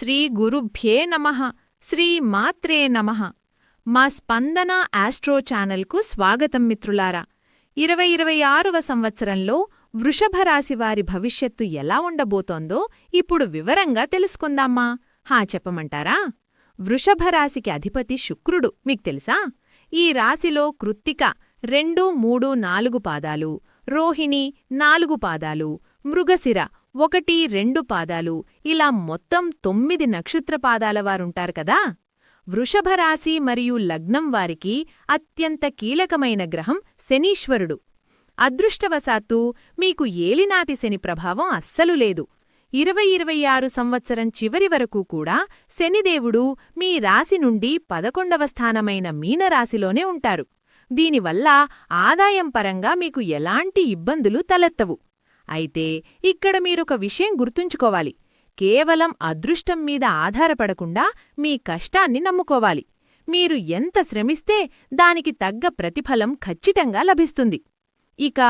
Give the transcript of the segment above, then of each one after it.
శ్రీ గురుభ్యే నమ. శ్రీ మాత్రే నమ. మా స్పందన ఆస్ట్రో ఛానల్కు స్వాగతం మిత్రులారా. ఇరవై ఇరవై ఆరవ సంవత్సరంలో వృషభరాశివారి వారి భవిష్యత్తు ఎలా ఉండబోతోందో ఇప్పుడు వివరంగా తెలుసుకుందామ్మా హా చెప్పమంటారా? వృషభరాశికి అధిపతి శుక్రుడు మీకు తెలుసా? ఈ రాశిలో కృత్తిక రెండు మూడు నాలుగు పాదాలు రోహిణి నాలుగు పాదాలు మృగశిర ఒకటి రెండు పాదాలు. ఇలా మొత్తం తొమ్మిది నక్షత్ర పాదాల వారుంటారు కదా? వృషభ రాశి మరియు లగ్నం వారికి అత్యంత కీలకమైన గ్రహం శనీశ్వరుడు. అదృష్టవశాత్తు మీకు ఏలినాతి శని ప్రభావం అస్సలు లేదు. ఇరవై ఇరవై ఆరు సంవత్సరం చివరి వరకు కూడా శనిదేవుడు మీ రాశి నుండి పదకొండవ స్థానమైన మీనరాశిలోనే ఉంటారు. దీనివల్ల ఆదాయం పరంగా మీకు ఎలాంటి ఇబ్బందులు తలెత్తవు. అయితే ఇక్కడ మీరొక విషయం గుర్తుంచుకోవాలి. కేవలం అదృష్టం మీద ఆధారపడకుండా మీ కష్టాన్ని నమ్ముకోవాలి. మీరు ఎంత శ్రమిస్తే దానికి తగ్గ ప్రతిఫలం ఖచ్చితంగా లభిస్తుంది. ఇక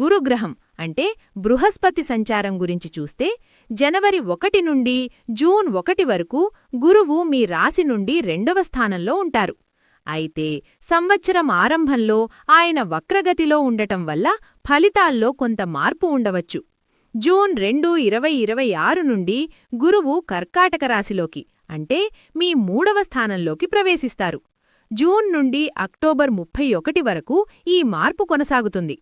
గురుగ్రహం అంటే బృహస్పతి సంచారం గురించి చూస్తే జనవరి ఒకటి నుండి జూన్ ఒకటి వరకు గురువు మీ రాశి నుండి రెండవ స్థానంలో ఉంటారు. అయితే సంవత్సరం ఆరంభంలో ఆయన వక్రగతిలో ఉండటం వల్ల ఫలితాల్లో కొంత మార్పు ఉండవచ్చు. జూన్ రెండు ఇరవై ఇరవై ఆరు నుండి గురువు కర్కాటక రాశిలోకి అంటే మీ మూడవ స్థానంలోకి ప్రవేశిస్తారు. జూన్ నుండి అక్టోబర్ ముప్పై ఒకటి వరకు ఈ మార్పు కొనసాగుతుంది.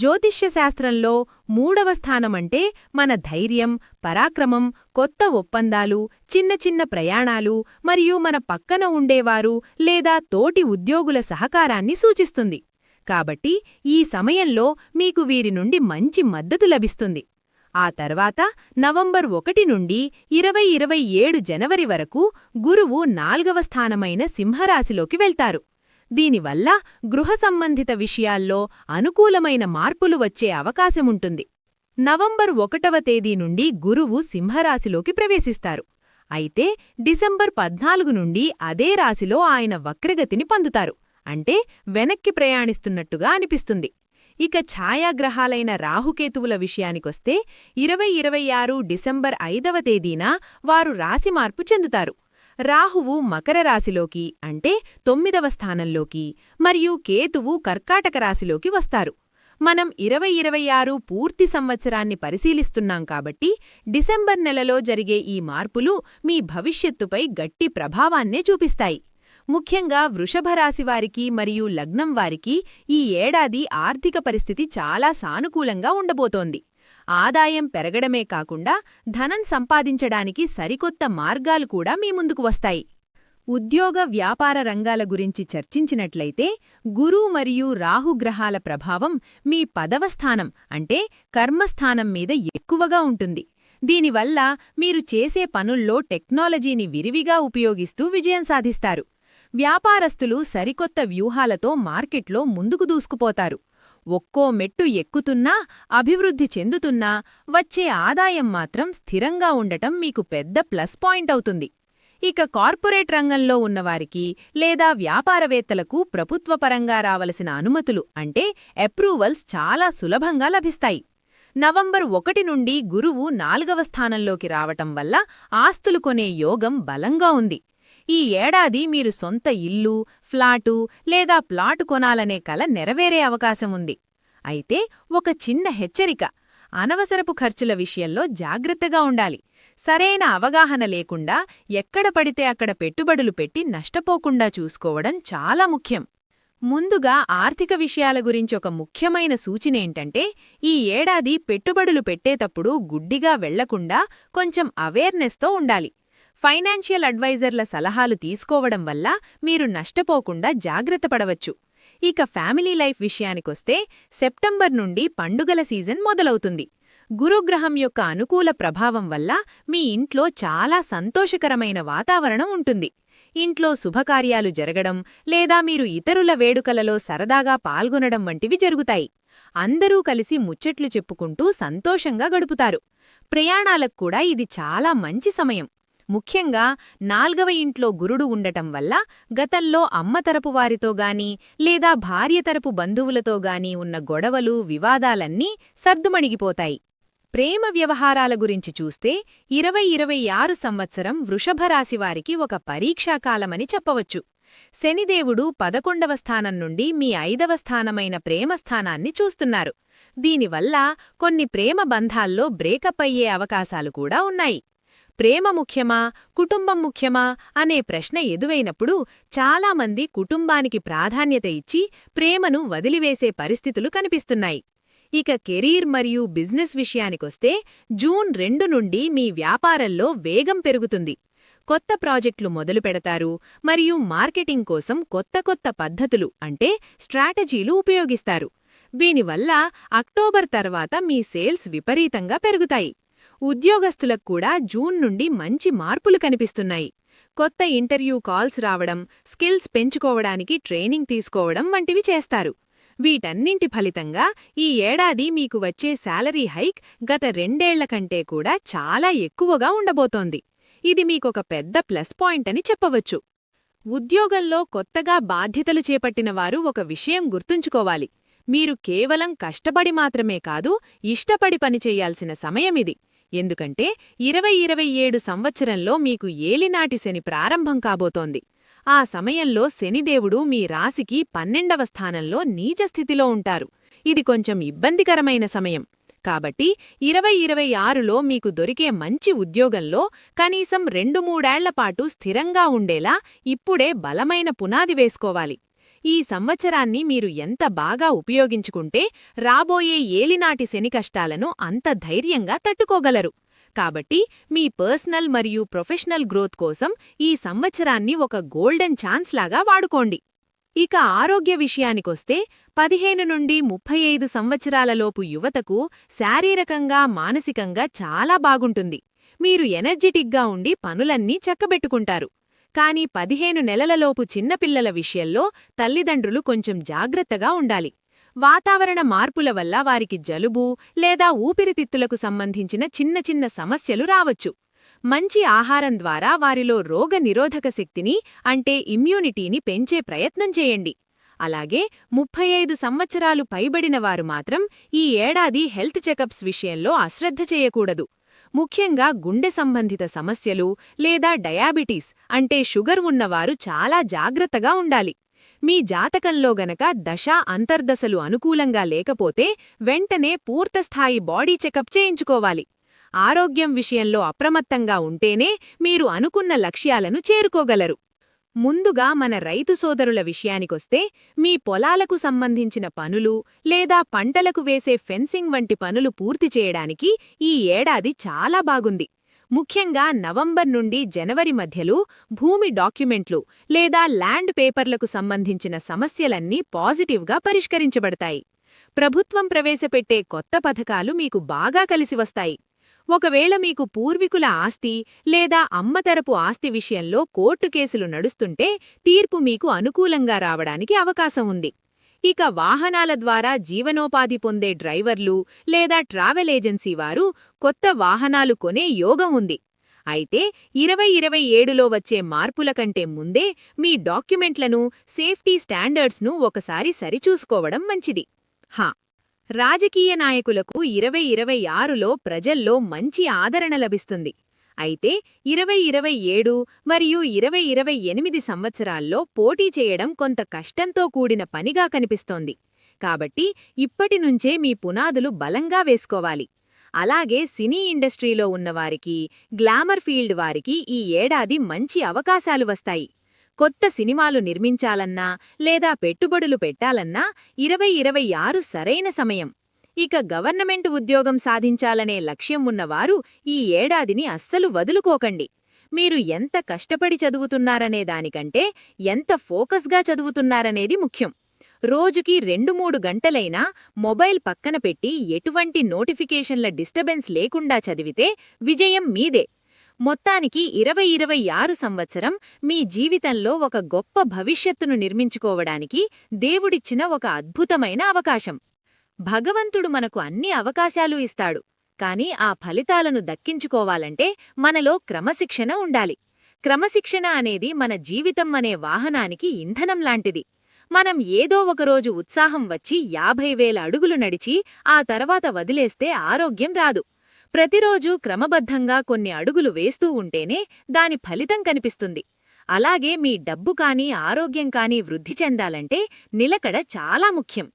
జ్యోతిష్యశాస్త్రంలో మూడవ స్థానమంటే మన ధైర్యం పరాక్రమం కొత్త ఒప్పందాలు చిన్న చిన్న ప్రయాణాలు మరియు మన పక్కన ఉండేవారు లేదా తోటి ఉద్యోగుల సహకారాన్ని సూచిస్తుంది. కాబట్టి ఈ సమయంలో మీకు వీరి నుండి మంచి మద్దతు లభిస్తుంది. ఆ తర్వాత నవంబర్ ఒకటి నుండి ఇరవై ఇరవై ఏడు జనవరి వరకు గురువు నాల్గవ స్థానమైన సింహరాశిలోకి వెళ్తారు. దీనివల్ల గృహ సంబంధిత విషయాల్లో అనుకూలమైన మార్పులు వచ్చే అవకాశముంటుంది. నవంబర్ ఒకటవ తేదీ నుండి గురువు సింహరాశిలోకి ప్రవేశిస్తారు. అయితే డిసెంబర్ పద్నాలుగు నుండి అదే రాశిలో ఆయన వక్రగతిని పొందుతారు. అంటే వెనక్కి ప్రయాణిస్తున్నట్టుగా అనిపిస్తుంది. ఇక ఛాయాగ్రహాలైన రాహుకేతువుల విషయానికొస్తే ఇరవై ఇరవై ఆరు డిసెంబర్ ఐదవ తేదీన వారు రాశి మార్పు చెందుతారు. రాహువు మకర రాశిలోకి అంటే తొమ్మిదవ స్థానంలోకి మరియు కేతువు కర్కాటక రాశిలోకి వస్తారు. మనం ఇరవై ఇరవై ఆరు పూర్తి సంవత్సరాన్ని పరిశీలిస్తున్నాం కాబట్టి డిసెంబర్ నెలలో జరిగే ఈ మార్పులు మీ భవిష్యత్తుపై గట్టి ప్రభావాన్నే చూపిస్తాయి. ముఖ్యంగా వృషభరాశివారికి మరియు లగ్నం వారికి ఈ ఏడాది ఆర్థిక పరిస్థితి చాలా సానుకూలంగా ఉండబోతోంది. ఆదాయం పెరగడమే కాకుండా ధనం సంపాదించడానికి సరికొత్త మార్గాలు కూడా మీ ముందుకు వస్తాయి. ఉద్యోగ వ్యాపార రంగాల గురించి చర్చించినట్లయితే గురు మరియు రాహుగ్రహాల ప్రభావం మీ పదవ స్థానం అంటే కర్మస్థానం మీద ఎక్కువగా ఉంటుంది. దీనివల్ల మీరు చేసే పనుల్లో టెక్నాలజీని విరివిగా ఉపయోగిస్తూ విజయం సాధిస్తారు. వ్యాపారస్తులు సరికొత్త వ్యూహాలతో మార్కెట్లో ముందుకు దూసుకుపోతారు. ఒక్కో మెట్టు ఎక్కుతున్నా అభివృద్ధి చెందుతున్నా వచ్చే ఆదాయం మాత్రం స్థిరంగా ఉండటం మీకు పెద్ద ప్లస్ పాయింట్ అవుతుంది. ఇక కార్పొరేట్ రంగంలో ఉన్నవారికి లేదా వ్యాపారవేత్తలకు ప్రభుత్వపరంగా రావలసిన అనుమతులు అంటే అప్రూవల్స్ చాలా సులభంగా లభిస్తాయి. నవంబర్ ఒకటి నుండి గురువు నాలుగవ స్థానంలోకి రావటం వల్ల ఆస్తులు కొనే యోగం బలంగా ఉంది. ఈ ఏడాది మీరు సొంత ఇల్లు ఫ్లాటు లేదా ప్లాటు కొనాలనే కల నెరవేరే అవకాశం ఉంది. అయితే ఒక చిన్న హెచ్చరిక అనవసరపు ఖర్చుల విషయంలో జాగ్రత్తగా ఉండాలి. సరైన అవగాహన లేకుండా ఎక్కడ పడితే అక్కడ పెట్టుబడులు పెట్టి నష్టపోకుండా చూసుకోవడం చాలా ముఖ్యం. ముందుగా ఆర్థిక విషయాల గురించి ఒక ముఖ్యమైన సూచనేంటంటే ఈ ఏడాది పెట్టుబడులు పెట్టేటప్పుడు గుడ్డిగా వెళ్ళకుండా కొంచెం అవేర్నెస్తో ఉండాలి. ఫైనాన్షియల్ అడ్వైజర్ల సలహాలు తీసుకోవడం వల్ల మీరు నష్టపోకుండా జాగ్రత్త పడవచ్చు. ఇక ఫ్యామిలీ లైఫ్ విషయానికొస్తే సెప్టెంబర్ నుండి పండుగల సీజన్ మొదలవుతుంది. గురుగ్రహం యొక్క అనుకూల ప్రభావం వల్ల మీ ఇంట్లో చాలా సంతోషకరమైన వాతావరణం ఉంటుంది. ఇంట్లో శుభకార్యాలు జరగడం లేదా మీరు ఇతరుల వేడుకలలో సరదాగా పాల్గొనడం వంటివి జరుగుతాయి. అందరూ కలిసి ముచ్చట్లు చెప్పుకుంటూ సంతోషంగా గడుపుతారు. ప్రయాణాలకు కూడా ఇది చాలా మంచి సమయం. ముఖ్యంగా నాల్గవ ఇంట్లో గురుడు ఉండటం వల్ల గతంలో అమ్మతరపు వారితో గాని లేదా భార్యతరపు బంధువులతో గాని ఉన్న గొడవలు వివాదాలన్నీ సర్దుమణిగిపోతాయి. ప్రేమ వ్యవహారాల గురించి చూస్తే ఇరవై ఇరవై ఆరు సంవత్సరం వృషభరాశివారికి ఒక పరీక్షాకాలమని చెప్పవచ్చు. శనిదేవుడు పదకొండవ స్థానం నుండి మీ ఐదవ స్థానమైన ప్రేమస్థానాన్ని చూస్తున్నారు. దీనివల్ల కొన్ని ప్రేమ బంధాల్లో బ్రేకప్ అయ్యే అవకాశాలు కూడా ఉన్నాయి. ప్రేమ ముఖ్యమా కుటుంబం ముఖ్యమా అనే ప్రశ్న ఎదువైనప్పుడు చాలామంది కుటుంబానికి ప్రాధాన్యత ఇచ్చి ప్రేమను వదిలివేసే పరిస్థితులు కనిపిస్తున్నాయి. ఇక కెరీర్ మరియు బిజినెస్ విషయానికొస్తే జూన్ రెండు నుండి మీ వ్యాపారంలో వేగం పెరుగుతుంది. కొత్త ప్రాజెక్టులు మొదలు పెడతారు మరియు మార్కెటింగ్ కోసం కొత్త కొత్త పద్ధతులు అంటే స్ట్రాటజీలు ఉపయోగిస్తారు. దీనివల్ల అక్టోబర్ తర్వాత మీ సేల్స్ విపరీతంగా పెరుగుతాయి. ఉద్యోగస్తులకు కూడా జూన్ నుండి మంచి మార్పులు కనిపిస్తున్నాయి. కొత్త ఇంటర్వ్యూ కాల్స్ రావడం స్కిల్స్ పెంచుకోవడానికి ట్రైనింగ్ తీసుకోవడం వంటివి చేస్తారు. వీటన్నింటి ఫలితంగా ఈ ఏడాది మీకు వచ్చే శాలరీ హైక్ గత రెండేళ్ళ కంటే కూడా చాలా ఎక్కువగా ఉండబోతోంది. ఇది మీకొక పెద్ద ప్లస్ పాయింట్ అని చెప్పవచ్చు. ఉద్యోగంలో కొత్తగా బాధ్యతలు చేపట్టిన వారు ఒక విషయం గుర్తుంచుకోవాలి. మీరు కేవలం కష్టపడి మాత్రమే కాదు ఇష్టపడి పనిచేయాల్సిన సమయమిది ఎందుకంటే ఇరవై ఇరవై ఏడు సంవత్సరంలో మీకు ఏలినాటి శని ప్రారంభం కాబోతోంది. ఆ సమయంలో శనిదేవుడు మీ రాశికి పన్నెండవ స్థానంలో నీచస్థితిలో ఉంటారు. ఇది కొంచెం ఇబ్బందికరమైన సమయం. కాబట్టి ఇరవై ఇరవై ఆరులో మీకు దొరికే మంచి ఉద్యోగంలో కనీసం రెండు మూడేళ్ళపాటు స్థిరంగా ఉండేలా ఇప్పుడే బలమైన పునాది వేసుకోవాలి. ఈ సంవత్సరాన్ని మీరు ఎంత బాగా ఉపయోగించుకుంటే రాబోయే ఏలినాటి శని కష్టాలను అంత ధైర్యంగా తట్టుకోగలరు. కాబట్టి మీ పర్సనల్ మరియు ప్రొఫెషనల్ గ్రోత్ కోసం ఈ సంవత్సరాన్ని ఒక గోల్డెన్ ఛాన్స్ లాగా వాడుకోండి. ఇక ఆరోగ్య విషయానికొస్తే పదిహేను నుండి ముప్పై ఐదు సంవత్సరాలలోపు యువతకు శారీరకంగా మానసికంగా చాలా బాగుంటుంది. మీరు ఎనర్జెటిక్గా ఉండి పనులన్నీ చక్కబెట్టుకుంటారు. కాని పదిహేను నెలలలోపు చిన్నపిల్లల విషయంలో తల్లిదండ్రులు కొంచెం జాగ్రత్తగా ఉండాలి. వాతావరణ మార్పుల వల్ల వారికి జలుబు లేదా ఊపిరితిత్తులకు సంబంధించిన చిన్న చిన్న సమస్యలు రావచ్చు. మంచి ఆహారం ద్వారా వారిలో రోగ నిరోధక శక్తిని అంటే ఇమ్యూనిటీని పెంచే ప్రయత్నం చేయండి. అలాగే ముప్పై ఐదు సంవత్సరాలు పైబడిన వారు మాత్రం ఈ ఏడాది హెల్త్ చెకప్స్ విషయంలో అశ్రద్ధ చేయకూడదు. ముఖ్యంగా గుండె సంబంధిత సమస్యలు లేదా డయాబెటీస్ అంటే షుగర్ ఉన్నవారు చాలా జాగ్రత్తగా ఉండాలి. మీ జాతకంలో గనక దశ అంతర్దశలు అనుకూలంగా లేకపోతే వెంటనే పూర్తస్థాయి బాడీ చెకప్ చేయించుకోవాలి. ఆరోగ్యం విషయంలో అప్రమత్తంగా ఉంటేనే మీరు అనుకున్న లక్ష్యాలను చేరుకోగలరు. ముందుగా మన రైతు సోదరుల విషయానికొస్తే మీ పొలాలకు సంబంధించిన పనులు లేదా పంటలకు వేసే ఫెన్సింగ్ వంటి పనులు పూర్తి చేయడానికి ఈ ఏడాది చాలా బాగుంది. ముఖ్యంగా నవంబర్ నుండి జనవరి మధ్యలో భూమి డాక్యుమెంట్లు లేదా ల్యాండ్ పేపర్లకు సంబంధించిన సమస్యలన్నీ పాజిటివ్గా పరిష్కరించబడతాయి. ప్రభుత్వం ప్రవేశపెట్టే కొత్త పథకాలు మీకు బాగా కలిసి వస్తాయి. ఒకవేళ మీకు పూర్వీకుల ఆస్తి లేదా అమ్మతరపు ఆస్తి విషయంలో కోర్టు కేసులు నడుస్తుంటే తీర్పు మీకు అనుకూలంగా రావడానికి అవకాశం ఉంది. ఇక వాహనాల ద్వారా జీవనోపాధి పొందే డ్రైవర్లు లేదా ట్రావెల్ ఏజెన్సీ వారు కొత్త వాహనాలు కొనే యోగం ఉంది. అయితే ఇరవై ఇరవై ఏడులో వచ్చే మార్పుల కంటే ముందే మీ డాక్యుమెంట్లను సేఫ్టీ స్టాండర్డ్స్ను ఒకసారి సరిచూసుకోవడం మంచిది. హా రాజకీయ నాయకులకు ఇరవై ఇరవై ఆరులో ప్రజల్లో మంచి ఆదరణ లభిస్తుంది. అయితే ఇరవై ఇరవై ఏడు మరియు ఇరవై ఇరవై ఎనిమిది సంవత్సరాల్లో పోటీ చేయడం కొంత కష్టంతో కూడిన పనిగా కనిపిస్తోంది. కాబట్టి ఇప్పటినుంచే మీ పునాదులు బలంగా వేసుకోవాలి. అలాగే సినీ ఇండస్ట్రీలో ఉన్నవారికి గ్లామర్ ఫీల్డ్ వారికి ఈ ఏడాది మంచి అవకాశాలు వస్తాయి. కొత్త సినిమాలు నిర్మించాలన్నా లేదా పెట్టుబడులు పెట్టాలన్నా ఇరవై ఇరవై ఆరు సరైన సమయం. ఇక గవర్నమెంట్ ఉద్యోగం సాధించాలనే లక్ష్యం ఉన్నవారు ఈ ఏడాదిని అస్సలు వదులుకోకండి. మీరు ఎంత కష్టపడి చదువుతున్నారనే దానికంటే ఎంత ఫోకస్గా చదువుతున్నారనేది ముఖ్యం. రోజుకి రెండు మూడు గంటలైనా మొబైల్ పక్కన పెట్టి ఎటువంటి నోటిఫికేషన్ల డిస్టర్బెన్స్ లేకుండా చదివితే విజయం మీదే. మొత్తానికి ఇరవై ఇరవై ఆరు సంవత్సరం మీ జీవితంలో ఒక గొప్ప భవిష్యత్తును నిర్మించుకోవడానికి దేవుడిచ్చిన ఒక అద్భుతమైన అవకాశం. భగవంతుడు మనకు అన్ని అవకాశాలు ఇస్తాడు. కాని ఆ ఫలితాలను దక్కించుకోవాలంటే మనలో క్రమశిక్షణ ఉండాలి. క్రమశిక్షణ అనేది మన జీవితం అనే వాహనానికి ఇంధనం లాంటిది. మనం ఏదో ఒకరోజు ఉత్సాహం వచ్చి యాభై వేల అడుగులు నడిచి ఆ తర్వాత వదిలేస్తే ఆరోగ్యం రాదు. ప్రతిరోజూ క్రమబద్ధంగా కొన్ని అడుగులు వేస్తూ ఉంటేనే దాని ఫలితం కనిపిస్తుంది. అలాగే మీ డబ్బు కానీ ఆరోగ్యం కానీ వృద్ధి చెందాలంటే నిలకడ చాలా ముఖ్యం.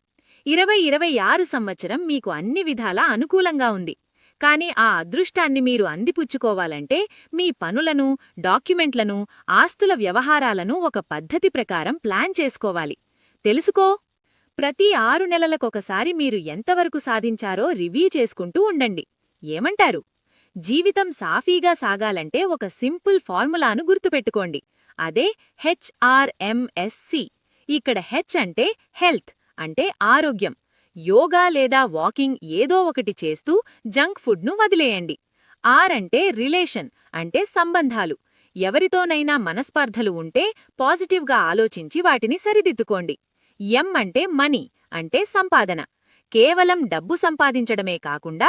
ఇరవై ఇరవై ఆరు సంవత్సరం మీకు అన్ని విధాలా అనుకూలంగా ఉంది. కానీ ఆ అదృష్టాన్ని మీరు అందిపుచ్చుకోవాలంటే మీ పనులను డాక్యుమెంట్లను ఆస్తుల వ్యవహారాలను ఒక పద్ధతి ప్రకారం ప్లాన్ చేసుకోవాలి. తెలుసుకో! ప్రతి ఆరు నెలలకొకసారి మీరు ఎంతవరకు సాధించారో రివ్యూ చేసుకుంటూ ఉండండి. ఏమంటారు? జీవితం సాఫీగా సాగాలంటే ఒక సింపుల్ ఫార్ములాను గుర్తుపెట్టుకోండి. అదే హెచ్ఆర్ఎంఎస్సి. ఇక్కడ హెచ్ అంటే హెల్త్ అంటే ఆరోగ్యం. యోగా లేదా వాకింగ్ ఏదో ఒకటి చేస్తూ జంక్ ఫుడ్ను వదిలేయండి. ఆర్ అంటే రిలేషన్ అంటే సంబంధాలు. ఎవరితోనైనా మనస్పర్ధలు ఉంటే పాజిటివ్గా ఆలోచించి వాటిని సరిదిద్దుకోండి. ఎం అంటే మనీ అంటే సంపాదన. కేవలం డబ్బు సంపాదించడమే కాకుండా